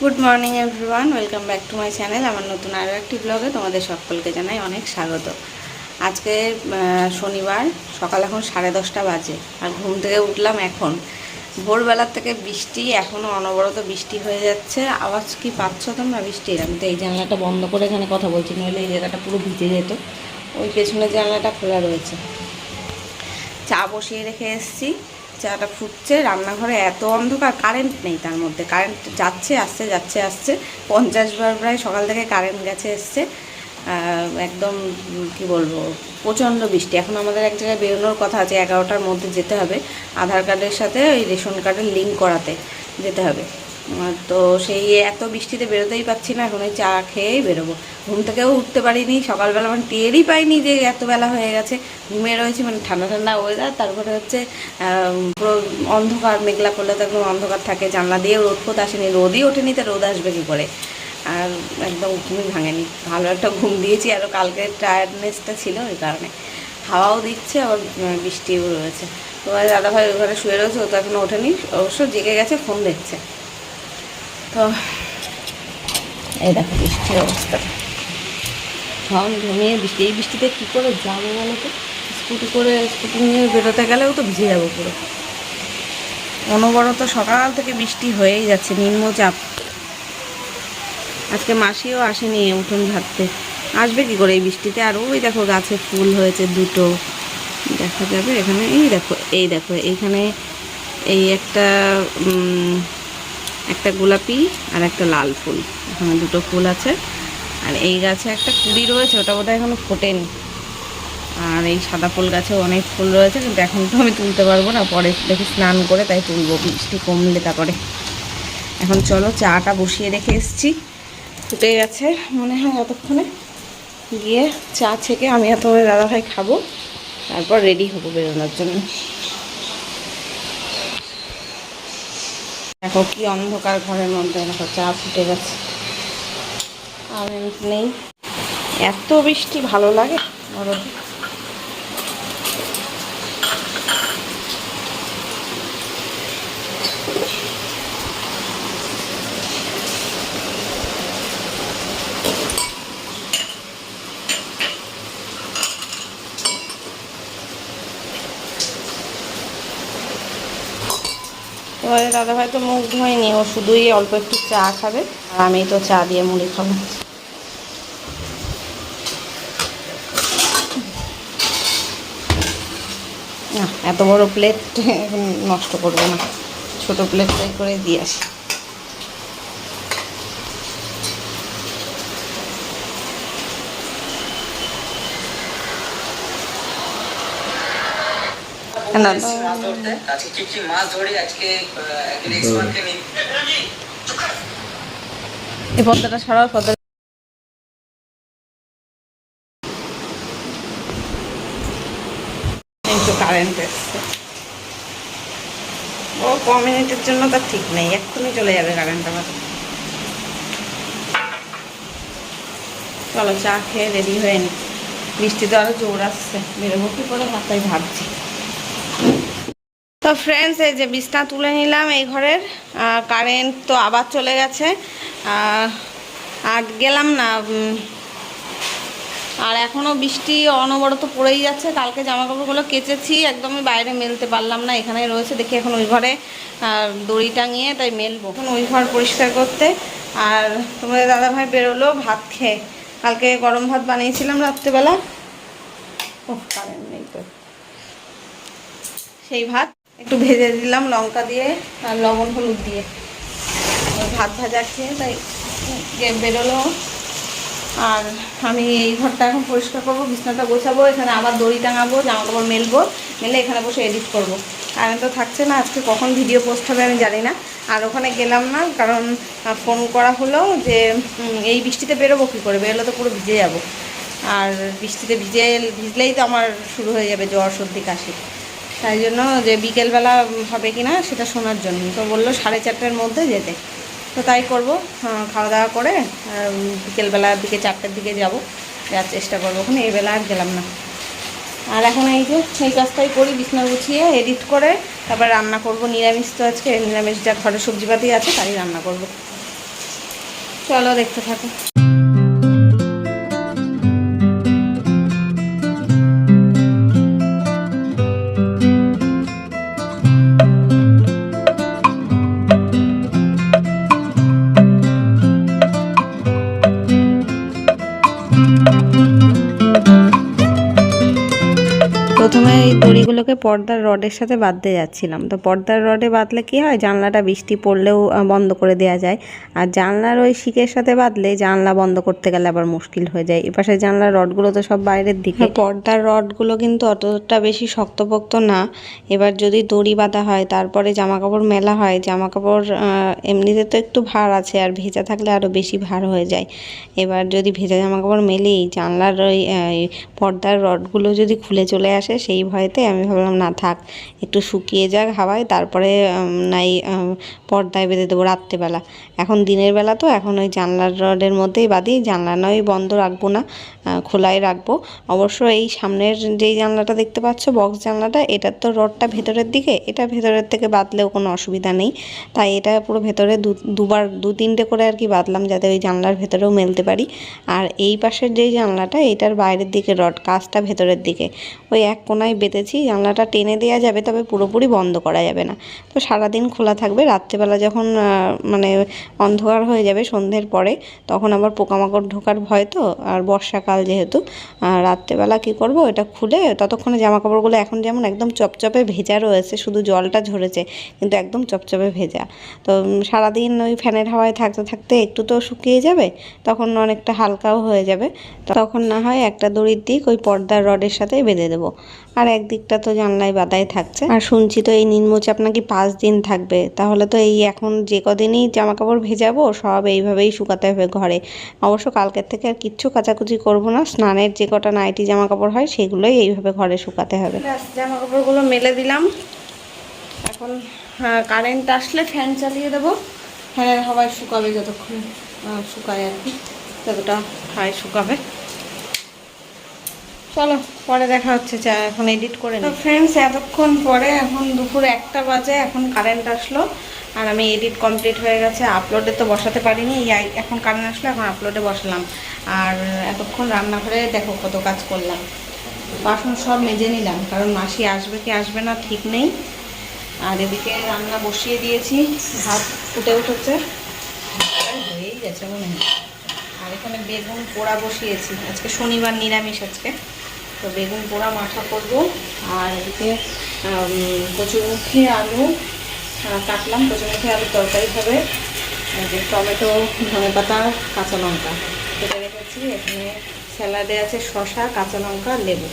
Good morning everyone welcome back to my channel আমার নতুন আরও একটি ব্লগে তোমাদের সকলকে জানাই অনেক স্বাগত। আজকে শনিবার, সকাল এখন সাড়ে দশটা বাজে আর ঘুম থেকে উঠলাম এখন। ভোরবেলার থেকে বৃষ্টি এখনও অনবরত বৃষ্টি হয়ে যাচ্ছে। আওয়াজ কি পাচ্ছ তোমরা? বৃষ্টির আমি তো এই জানলাটা বন্ধ করে এখানে কথা বলছি, নইলে এই জায়গাটা পুরো ভিজে যেত। ওই পেছনের জানলাটা খোলা রয়েছে। চা বসিয়ে রেখে এসেছি। চাটা ফুটছে, রান্নাঘরে এত অন্ধকার কারেন্ট নেই তার মধ্যে। কারেন্ট যাচ্ছে, আসছে যাচ্ছে, আসছে। পঞ্চাশ বার প্রায় সকাল থেকে কারেন্ট গেছে, এসছে। একদম কি বলব, প্রচণ্ড বৃষ্টি। এখন আমাদের এক জায়গায় বেরোনোর কথা আছে, এগারোটার মধ্যে যেতে হবে। আধার কার্ডের সাথে ওই রেশন কার্ডের লিঙ্ক করাতে যেতে হবে। তো সেই এত বৃষ্টিতে বেরোতেই পারছি না, এখন ওই চা খেয়েই বেরোবো। ঘুম থেকেও উঠতে পারিনি, সকালবেলা মানে টেরই পাইনি যে এত বেলা হয়ে গেছে। ঘুমে রয়েছি মানে ঠান্ডা ঠান্ডা ওয়েদার তারপরে হচ্ছে পুরো অন্ধকার, মেঘলা করলে তো একদম অন্ধকার থাকে, জানলা দিয়ে রোদ ফোদ আসেনি, রোদই ওঠেনি তো রোদ আসবে কী করে? আর একদম ঘুমই ভাঙেনি, ভালো একটা ঘুম দিয়েছি আরও কালকে টায়ার্ডনেসটা ছিল ওই কারণে। হাওয়াও দিচ্ছে, আবার বৃষ্টিও রয়েছে। তোমার দাদাভাই ঘরে শুয়ে রয়েছে, ও তো এখনও ওঠেনি, অবশ্য জেগে গেছে ফোন দেখছে। তো, এই দেখো বৃষ্টির অবস্থা। ঝম ঝমিয়ে বৃষ্টি, এই বৃষ্টিতে কী করে যাব বলো তো? স্কুটি করে, স্কুটি নিয়ে বেরোতে গেলেও তো ভিজে যাব পুরো। অনবরত সকাল থেকে বৃষ্টি হয়েই যাচ্ছে, নিম্নচাপ। আজকে মাসিও আসেনি উঠোন ঝাড়তে। আসবে কি করে এই বৃষ্টিতে? আর ওই দেখো গাছে ফুল হয়েছে দুটো। দেখা যাবে এখানে, এই দেখো এই দেখো এইখানে এই একটা একটা গোলাপি আর একটা লাল ফুল। এখানে দুটো ফুল আছে। আর এই গাছে একটা কুড়ি রয়েছে, ওটা বোধহয় এখনও ফোটেনি। আর এই সাদা ফুল গাছে অনেক ফুল রয়েছে, কিন্তু এখন তো আমি তুলতে পারব না। পরে দেখি স্নান করে তাই তুলবো, বৃষ্টি কমলে তারপরে। এখন চলো চাটা বসিয়ে রেখে এসেছি। ফুটে গেছে মনে হয় যতক্ষণে গিয়ে চা ছেঁকে আমি আর তোমার দাদাভাই খাব। তারপর রেডি হব বেরোনোর জন্য। দেখো কি অন্ধকার ঘরের মধ্যে, দেখো চা ফুটে গেছে। আর নেই এত বৃষ্টি ভালো লাগে? বলো তো? দাদা তো মুখ ধোয়নি, ও শুধুই অল্প একটু চা খাবে, আর আমি তো চা দিয়ে মুড়ি খাব না, এত বড় প্লেট নষ্ট করব না ছোট প্লেটটাই করে দিয়ে আসি না, না। মাছ ধরতে আজকে কি কি মাছ ধরি আজকে আহ, একজন এক্সপার্টকে এই সরাও কারেন্ট এসছে। ও ক মিনিটের জন্য তার ঠিক নেই এক্ষুনি চলে যাবে কারেন্ট আমার চলো চা খেয়ে রেডি হয়ে নি। বৃষ্টি তো আরও জোর আসছে। বেরোবো কি করে? মাথায় ভাবছি। তো ফ্রেন্ডস এই যে বিছনা তুলে নিলাম এই ঘরের কারেন্ট তো আবার চলে গেছে, আর গেলাম না আর এখনও বৃষ্টি অনবরত পড়েই যাচ্ছে, কালকে জামা কাপড়গুলো কেচেছি, একদমই বাইরে মেলতে পারলাম না, এখানেই রয়েছে, দেখি এখন ওই ঘরে দড়ি টাঙিয়ে তাই মেলবো, এখন ওই ঘর পরিষ্কার করতে, আর তোমাদের দাদাভাই বেরোলো ভাত খেয়ে, কালকে গরম ভাত বানিয়েছিলাম রাত্রেবেলা ও কারেন্ট নেই তো, সেই ভাত একটু ভেজে দিলাম লঙ্কা দিয়ে আর লবণ হলুদ দিয়ে। ভাত ভাজা খেয়ে তাই বেরোলো। আর আমি এই ঘরটা এখন পরিষ্কার করব, বিছনাটা গোছাবো, এখানে আবার দড়ি টাঙাবো জামা কাপড় মেলবো, মেলে এখানে বসে এডিট করব। কারেন্ট তো থাকছে না, আজকে কখন ভিডিও পোস্ট হবে আমি জানি না। আর ওখানে গেলাম না, কারণ ফোন করা হলো যে এই বৃষ্টিতে বেরোবো কী করে? বেরোলে তো পুরো ভিজে যাব। আর বৃষ্টিতে ভিজে ভিজলেই তো আমার শুরু হয়ে যাবে জ্বর, সর্দি, কাশি। তাই জন্য যে বিকেলবেলা হবে কি না সেটা শোনার জন্য। তো বলল সাড়ে চারটের মধ্যে যেতে। তো তাই করব খাওয়া দাওয়া করে বিকেলবেলা দিকে চারটের দিকে যাব। যাওয়ার চেষ্টা করব, ওখানে এই বেলা আর গেলাম না। আর এখন এই যে সেই কাজটাই করি, বিছনা গুছিয়ে এডিট করে, তারপর রান্না করব। নিরামিষ তো আজকে, নিরামিষ যা ঘরে সবজিপাতি আছে তাই রান্না করব। চলো দেখতে থাকো। পর্দার রডের সাথে বাঁধতে যাচ্ছিলাম। তো পর্দার রডে বাঁধলে কি হয়? জানলাটা বৃষ্টি পড়লেও বন্ধ করে দেওয়া যায়। আর জানলার ওই শিকের সাথে বাঁধলে জানলা বন্ধ করতে গেলে আবার মুশকিল হয়ে যায়। এপাশে জানলার রডগুলো তো সব বাইরের দিকে। পর্দার রডগুলো কিন্তু অতটা বেশি শক্তপোক্ত না। এবার যদি দড়ি বাঁধা হয়, তারপরে জামা কাপড় মেলা হয় জামা কাপড় এমনিতে তো একটু ভার আছে আর ভেজা থাকলে আরও বেশি ভার হয়ে যায়। এবার যদি ভেজা জামা কাপড় মেলেই জানলার ওই পর্দার রডগুলো যদি খুলে চলে আসে, সেই ভয়েতে আমি ভাবলাম না থাক, একটু শুকিয়ে যাক হাওয়ায়, তারপরে নাই পর্দায় বেঁধে দেবো রাত্রেবেলা। এখন দিনের বেলা তো, এখন ওই জানলার রডের মধ্যেই বাঁধি, জানলা নয়, বন্ধ রাখব না খোলাই রাখব। অবশ্য এই সামনের যেই জানলাটা দেখতে পাচ্ছ বক্স জানলাটা, এটার তো রডটা ভেতরের দিকে, এটা ভেতরের থেকে বাঁধলেও কোনো অসুবিধা নেই। তাই এটা পুরো ভেতরে দুবার, দু তিনটে করে আর কি বাঁধলাম, যাতে ওই জানলার ভেতরেও মেলতে পারি। আর এই পাশের যেই জানলাটা, এটার বাইরের দিকে রড কাজটা ভেতরের দিকে। ওই এক কোনায় বেঁধেছি, জানলাটা টেনে দেওয়া যাবে, তবে পুরোপুরি বন্ধ করা যাবে না। তো সারাদিন খোলা থাকবে, রাত্রেবেলা যখন মানে অন্ধকার হয়ে যাবে সন্ধ্যের পরে, তখন আবার পোকামাকড় ঢোকার ভয় তো, আর বর্ষাকাল যেহেতু রাত্রেবেলা কী করব, এটা খুলে ততক্ষণে জামা কাপড়গুলো এখন যেমন একদম চপচপে ভেজা রয়েছে, শুধু জলটা ঝরেছে, কিন্তু একদম চপচপে ভেজা। তো সারাদিন ওই ফ্যানের হাওয়ায় থাকতে থাকতে একটু তো শুকিয়ে যাবে, তখন অনেকটা হালকাও হয়ে যাবে, তখন না হয় একটা দড়ির দিক ওই পর্দার রডের সাথে বেঁধে দেবো। আর একদিকটা তো জানলায় বাদাই থাকছে। আর শুনছি তো এই নিম্নচাপ নাকি পাঁচ দিন থাকবে। তাহলে তো এই এখন যে কদিনই জামা কাপড় ভেজাবো সব এইভাবেই শুকাতে হবে ঘরে। অবশ্য কালকের থেকে আর কিচ্ছু কাচাকুচি করব না। স্নানের যে কটা নাইটি জামা কাপড় হয় সেগুলোই এইভাবে ঘরে শুকাতে হবে। জামা কাপড়গুলো মেলে দিলাম। এখন কারেন্ট আসলে ফ্যান চালিয়ে দেবো। ফ্যানের হাওয়ায় শুকাবে যতক্ষণ শুকায় আর কি। যতটা হয় শুকাবে। চলো পরে দেখা হচ্ছে চা এখন এডিট করে তো ফ্রেন্ডস এতক্ষণ পরে এখন দুপুর একটা বাজে এখন কারেন্ট আসলো। আর আমি এডিট কমপ্লিট হয়ে গেছে আপলোডে তো বসাতে পারিনি এখন কারেন্ট আসলো এখন আপলোডে বসালাম। আর এতক্ষণ রান্নাঘরে দেখো কত কাজ করলাম। বাসন সব মেজে নিলাম কারণ মাসি আসবে কি আসবে না ঠিক নেই। আর এদিকে রান্না বসিয়ে দিয়েছি ভাত ফুটে উঠেছে। হয়েই গেছে মনে হয়। আর এখানে বেগুন পোড়া বসিয়েছি আজকে শনিবার নিরামিষ আজকে। তো বেগুন পোড়া মাথা করব, আর এদিকে কচুরমুখী আলু কাটলাম। কচুরমুখী আলু তরকারি হবে। টমেটো, ধনে পাতা, কাঁচা লঙ্কা কেটে রেখেছি। এখানে স্যালাডে আছে শসা, কাঁচা লঙ্কা, লেবু।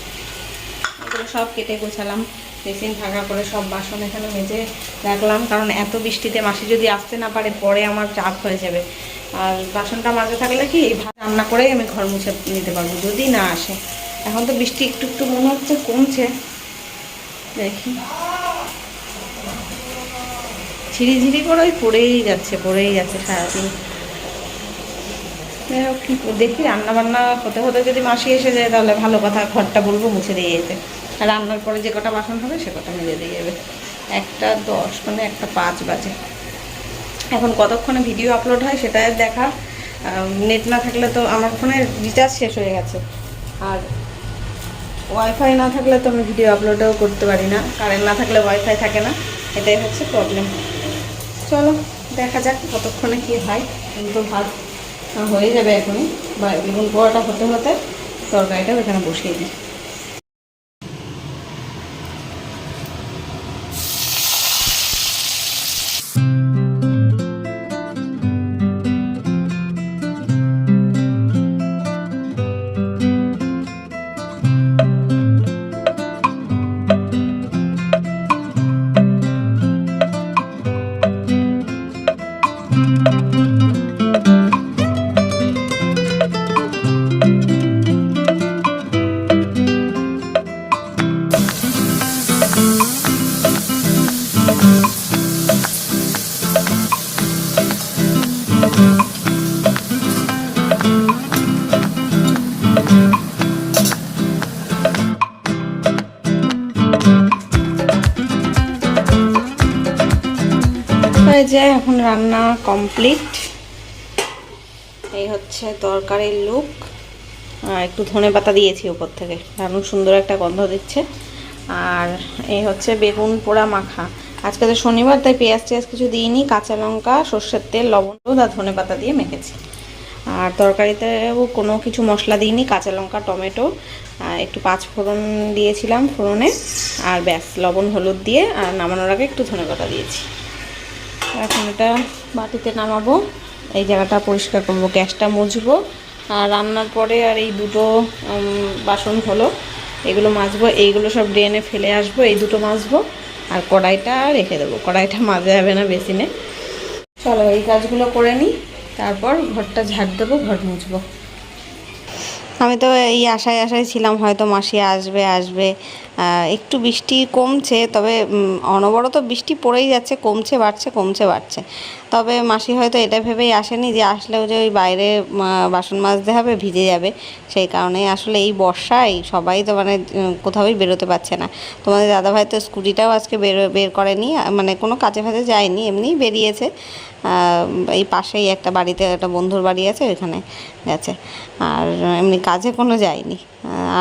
এগুলো সব কেটে গোছালাম। বেসিন ফাঁকা করে সব বাসন এখানে মেজে রাখলাম। কারণ এত বৃষ্টিতে মাসি যদি আসতে না পারে, পরে আমার চাপ হয়ে যাবে। আর বাসনটা মাজা থাকলে কি রান্না করেই আমি ঘর মুছে নিতে পারব, যদি না আসে। এখন তো বৃষ্টি একটু একটু মনে হচ্ছে কমছে। দেখি। ঝিরি ঝিরি করে ওই পড়েই যাচ্ছে পড়েই যাচ্ছে সারাদিন। যাই হোক, কি দেখি রান্না বান্না হতে হতে যদি মাসি এসে যায় তাহলে ভালো কথা ঘরটা বলব মুছে দিয়ে যেতে। আর রান্নার পরে যে কটা বাসন হবে সে কটা মেজে দিয়ে যাবে। একটা দশ মানে একটা পাঁচ বাজে। এখন কতক্ষণে ভিডিও আপলোড হয় সেটা দেখা। নেট না থাকলে তো আমার ফোনে রিচার্জ শেষ হয়ে গেছে। আর ওয়াইফাই না থাকলে তো আমি ভিডিও আপলোডও করতে পারি না। কারেন্ট না থাকলে ওয়াইফাই থাকে না। এটাই হচ্ছে প্রবলেম চলো, দেখা যাক কতক্ষণে কি হয়। কিন্তু ভাত হয়ে যাবে এখনই। বা বেগুন পোড়াটা হতে হতে তরকারিটাও এখানে বসিয়ে দিই। রান্না কমপ্লিট এই হচ্ছে তরকারির লুক একটু ধনে পাতা দিয়েছি উপর থেকে। দারুণ সুন্দর একটা গন্ধ দিচ্ছে। আর এই হচ্ছে বেগুন পোড়া মাখা। আজকে তো শনিবার, তাই পেঁয়াজ টেয়াজ কিছু দিইনি। কাঁচা লঙ্কা, সর্ষের তেল, লবণ হলুদ আর ধনে পাতা দিয়ে মেখেছি। আর তরকারিতেও কোনো কিছু মশলা দিইনি। কাঁচা লঙ্কা, টমেটো একটু পাঁচ ফোড়ন দিয়েছিলাম ফোড়নে। আর ব্যাস, লবণ হলুদ দিয়ে, আর নামানোর আগে একটু ধনে পাতা দিয়েছি। এখন এটা বাটিতে নামাবো। এই জায়গাটা পরিষ্কার করব, গ্যাসটা মুছবো। আর রান্নার পরে আর এই দুটো বাসন হলো এগুলো মাজবো, এইগুলো সব ড্রেনে ফেলে আসব, এই দুটো মাজবো। আর কড়াইটা রেখে দেবো। কড়াইটা মাজা যাবে না বেসিনে। চলো এই কাজগুলো করে নিই। তারপর ঘরটা ঝাড় দেবো, ঘর মুছবো। আমি তো এই আশায় আশায় ছিলাম হয়তো মাসি আসবে আসবে। একটু বৃষ্টি কমছে, তবে অনবরত বৃষ্টি পড়েই যাচ্ছে, কমছে, বাড়ছে কমছে, বাড়ছে। তবে মাসি হয়তো এটা ভেবেই আসেনি যে আসলেও যে ওই বাইরে বাসন মাজতে হবে, ভিজে যাবে। সেই কারণেই আসলে এই বর্ষায় সবাই তো মানে কোথাওই বেরোতে পারছে না। তোমাদের দাদাভাই তো স্কুটিটাও আজকে বের বের করেনি মানে কোনো কাজে ফাজে যায়নি, এমনিই বেরিয়েছে। এই পাশেই একটা বাড়িতে একটা বন্ধুর বাড়ি আছে, ওইখানে গেছে। আর এমনি কাজে কোনো যায়নি।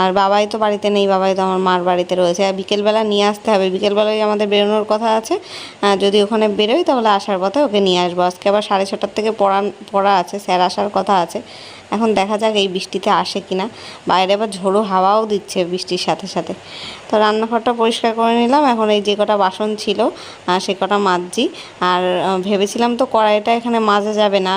আর বাবাই তো বাড়িতে নেই, বাবাই তো আমার মার বাড়িতে রয়েছে। আর বিকেলবেলা নিয়ে আসতে হবে। বিকেলবেলায় আমাদের বেরোনোর কথা আছে। যদি ওখানে বেরোই তাহলে আসার পথে ওকে নিয়ে আসব। আজকে আবার সাড়ে ছটার থেকে পড়া পড়া আছে, স্যার আসার কথা আছে। এখন দেখা যাক এই বৃষ্টিতে আসে কিনা। বাইরে আবার ঝোড়ো হাওয়াও দিচ্ছে বৃষ্টির সাথে সাথে। তো রান্নাঘরটা পরিষ্কার করে নিলাম। এখন এই যে কটা বাসন ছিল সে কটা মাজছি। আর ভেবেছিলাম তো কড়াইটা এখানে মাজা যাবে না।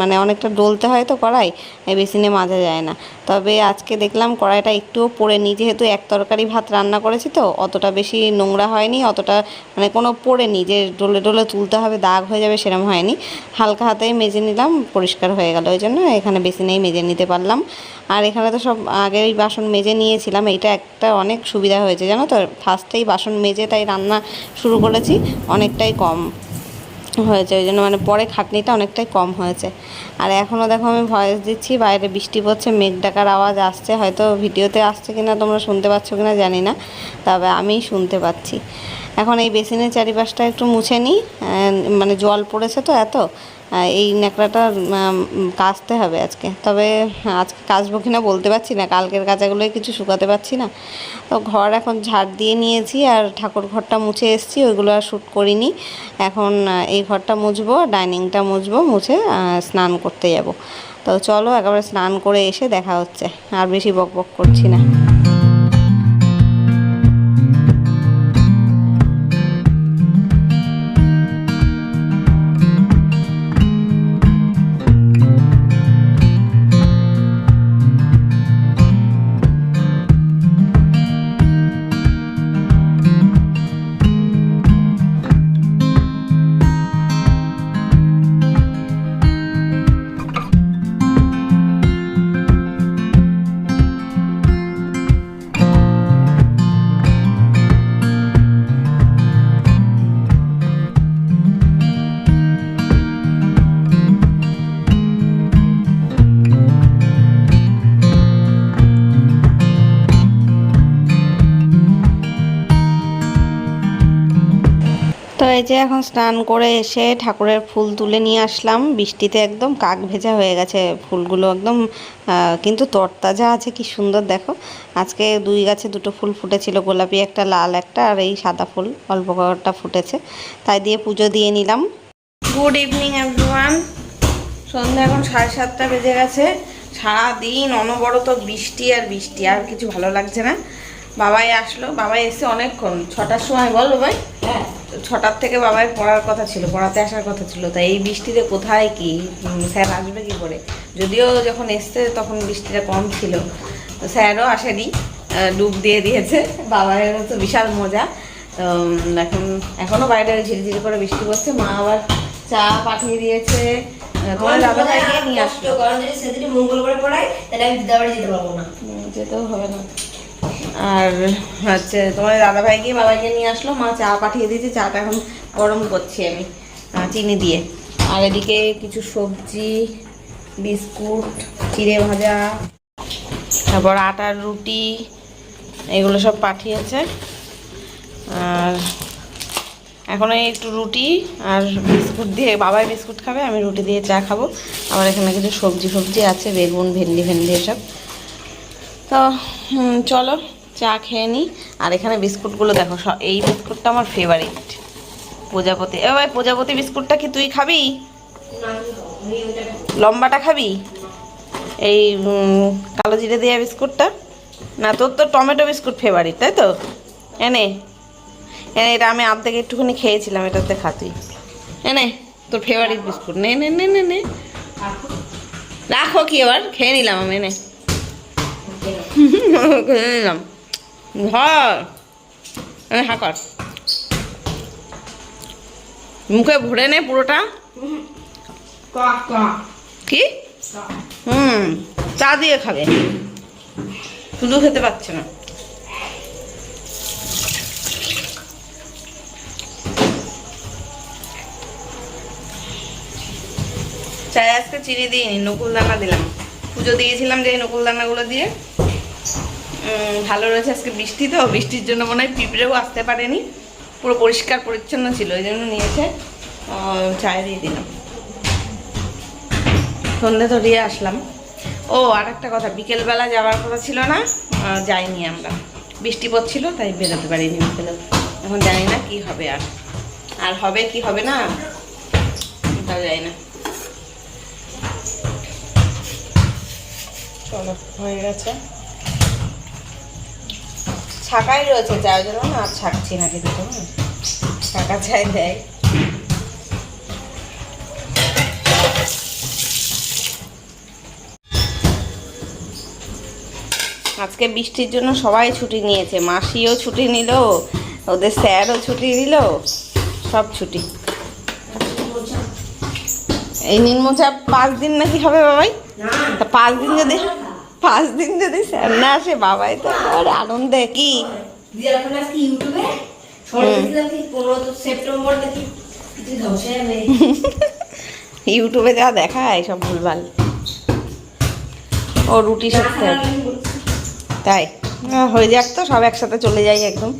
মানে অনেকটা ডলতে হয় তো কড়াই, এই বেসিনে মাজা যায় না। তবে আজকে দেখলাম কড়াইটা একটুও পড়েনি। যেহেতু এক তরকারি ভাত রান্না করেছি তো, অতটা বেশি নোংরা হয়নি, অতটা মানে কোনো পড়েনি। যে ডোলে ডলে তুলতে হবে, দাগ হয়ে যাবে সেরকম হয়নি। হালকা হাতেই মেজে নিলাম, পরিষ্কার হয়ে গেল ওই জন্য। এখানে বেসিনেই মেজে নিতে পারলাম। আর এখানে তো সব আগেই বাসন মেজে নিয়েছিলাম। এইটা একটা অনেক সুবিধা হয়েছে, জানো তো? ফার্স্টেই বাসন মেজে তাই রান্না শুরু করেছি, অনেকটাই কম। হয়েছে, ওই জন্য মানে পরে খাটনিটা অনেকটাই কম হয়েছে। আর এখনও দেখো আমি ভয়েস দিচ্ছি, বাইরে বৃষ্টি পড়ছে মেঘ ডাকার আওয়াজ আসছে, হয়তো ভিডিওতে আসছে কি না তোমরা শুনতে পাচ্ছ কিনা জানি না, তবে আমি শুনতে পাচ্ছি। এখন এই বেসিনের চারিপাশটা একটু মুছে নিই মানে জল পড়েছে তো এত এই ন্যাকড়াটা কাচতে হবে আজকে। তবে আজকে কাচবো কিনা বলতে পারছি না, কালকের কাচাগুলোই কিছু শুকাতে পারছি না। তো ঘর এখন ঝাড় দিয়ে নিয়েছি আর ঠাকুর ঘরটা মুছে এসেছি, ওইগুলো আর শ্যুট করিনি। এখন এই ঘরটা মুছবো, ডাইনিংটা মুছবো, মুছে স্নান করতে যাব। তো চলো, একেবারে স্নান করে এসে দেখা হচ্ছে, আর বেশি বক বক করছি না। তো এই যে এখন স্নান করে এসে ঠাকুরের ফুল তুলে নিয়ে আসলাম। বৃষ্টিতে একদম কাক ভেজা হয়ে গেছে ফুলগুলো একদম কিন্তু তরতাজা আছে কি সুন্দর দেখো। আজকে দুই গাছে দুটো ফুল ফুটেছিল গোলাপি একটা লাল একটা আর এই সাদা ফুল অল্প কয়েকটা ফুটেছে। তাই দিয়ে পুজো দিয়ে নিলাম। গুড ইভিনিং এভরিওয়ান সন্ধ্যা এখন সাড়ে সাতটা বেজে গেছে। সারাদিন অনবরত বৃষ্টি আর বৃষ্টি আর কিছু ভালো লাগছে না। বাবাই আসলো বাবাই এসে অনেকক্ষণ ছটার সময় বল বাবাই? হ্যাঁ। ছটার থেকে বাবাই পড়ার কথা ছিল পড়াতে আসার কথা ছিল তাই এই বৃষ্টিতে কোথায় কি? স্যার আসবে কি করে? যদিও যখন এসছে তখন বৃষ্টিটা কম ছিল তো স্যারও আসেনি ডুব দিয়ে দিয়েছে বাবারও তো বিশাল মজা তো এখন এখনও বাইরে ঝিরিঝিরি করে বৃষ্টি পড়ছে মা আবার চা পাঠিয়ে দিয়েছে আহ, তোমার দাদা নিয়ে আসলো। কারণ যদি সেদিনই মঙ্গলবার পড়াই তাহলে আমি দিদাবাড়ি যেতে পারব না। যেতেও হবে না। আর হচ্ছে তোমার দাদা ভাই গিয়ে বাবাইকে নিয়ে আসলো, মা চা পাঠিয়ে দিয়েছে, চাটা এখন গরম করছি আমি চিনি দিয়ে। আর এদিকে কিছু সবজি, বিস্কুট, চিড়ে ভাজা, তারপর আটার রুটি, এগুলো সব পাঠিয়েছে। আর এখন একটু রুটি আর বিস্কুট দিয়ে, বাবাই বিস্কুট খাবে, আমি রুটি দিয়ে চা খাব। আবার এখানে কিছু সবজি ফবজি আছে, বেগুন, ভেন্ডি ভেন্ডি এসব। তো চলো। চা খেয়ে নিই আর এখানে বিস্কুটগুলো দেখো এই বিস্কুটটা আমার ফেভারিট প্রজাপতি, এ ভাই প্রজাপতি বিস্কুটটা কি তুই খাবি? লম্বাটা খাবি? এই কালো জিরে দেওয়া বিস্কুটটা? না, তোর তো টমেটো বিস্কুট ফেভারিট তাই তো? এনে এনে, এটা আমি আপ থেকে একটুখানি খেয়েছিলাম, এটাতে খা তুই। এনে, তোর ফেভারিট বিস্কুট, নে নে নে নে নে। রাখো কি এবার, খেয়ে নিলাম আমি, এনে। খেয়ে নিলাম। হা কর। মুখে ভরে নে পুরোটা। কি? হুম, চা দিয়ে খাবে। শুধু খেতে পাচ্ছে না। চায় আজকে চিনি দিইনি, নকুল দানা দিলাম। পুজো দিয়েছিলাম যে নকুল দানাগুলো দিয়ে। ভালো রয়েছে আজকে বৃষ্টি তো, বৃষ্টির জন্য মনে হয় পিঁপড়েও আসতে পারেনি। পুরো পরিষ্কার পরিচ্ছন্ন ছিল ওই জন্য নিয়েছে। চায় দিয়ে দিলাম। সন্ধে তো দিয়ে আসলাম। ও, আর একটা কথা, বিকেলবেলা যাওয়ার কথা ছিল না যাইনি আমরা। বৃষ্টি পড়ছিল, তাই বেরোতে পারিনি বিকেলে। এখন জানি না কি হবে আর। আর হবে কি হবে না, তাও জানি না। চলো, হয়ে গেছে। ছাকাই রয়েছে চায়ের জন্য না আর ছাকছি না কিন্তু ছাকা চাই দেয়। আজকে বৃষ্টির জন্য সবাই ছুটি নিয়েছে মাসিও ছুটি নিল ওদের স্যারও ছুটি দিল সব ছুটি। এই নিম্নচাপ পাঁচ দিন নাকি হবে বাবাই? তা পাঁচ দিন যদি পাঁচ দিন যদি স্যার না আসে বাবাই তো আর আনন্দে কি? ইউটিউবে যা দেখায় সব ভুলভাল। ও রুটি সত্যি। তাই। হয়ে যাক তো সব একসাথে চলে যাই একদম।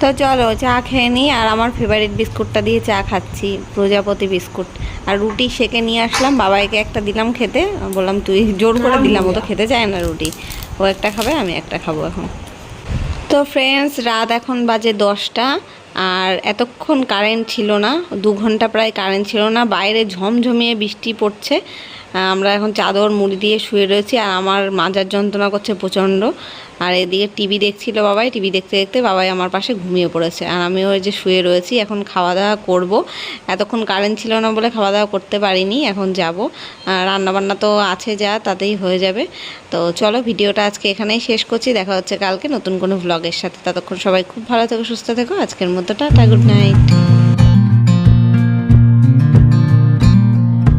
তো চলো চা খেয়ে নিই আর আমার ফেভারিট বিস্কুটটা দিয়ে চা খাচ্ছি প্রজাপতি বিস্কুট। আর রুটি সেকে নিয়ে আসলাম বাবাইকে একটা দিলাম খেতে বললাম তুই জোর করে দিলাম ও তো খেতে চায় না রুটি। ও একটা খাবে আমি একটা খাব এখন। তো ফ্রেন্ডস রাত এখন বাজে দশটা আর এতক্ষণ কারেন্ট ছিল না দু ঘণ্টা প্রায় কারেন্ট ছিল না বাইরে ঝমঝমিয়ে বৃষ্টি পড়ছে আমরা এখন চাদর মুড়ি দিয়ে শুয়ে রয়েছি আর আমার মাজার যন্ত্রণা করছে প্রচণ্ড। আর এদিকে টিভি দেখছিল বাবাই, টিভি দেখতে দেখতে বাবাই আমার পাশে ঘুমিয়ে পড়েছে। আর আমি ওই যে শুয়ে রয়েছি, এখন খাওয়া দাওয়া করব। এতক্ষণ কারেন্ট ছিল না বলে খাওয়া দাওয়া করতে পারিনি, এখন যাব। রান্নাবান্না তো আছে যা, তাতেই হয়ে যাবে। তো চলো ভিডিওটা আজকে এখানেই শেষ করছি। দেখা হচ্ছে কালকে নতুন কোনো ভ্লগের সাথে। ততক্ষণ সবাই খুব ভালো থেকো, সুস্থ থেকো। আজকের মতো টাটা গুড নাইট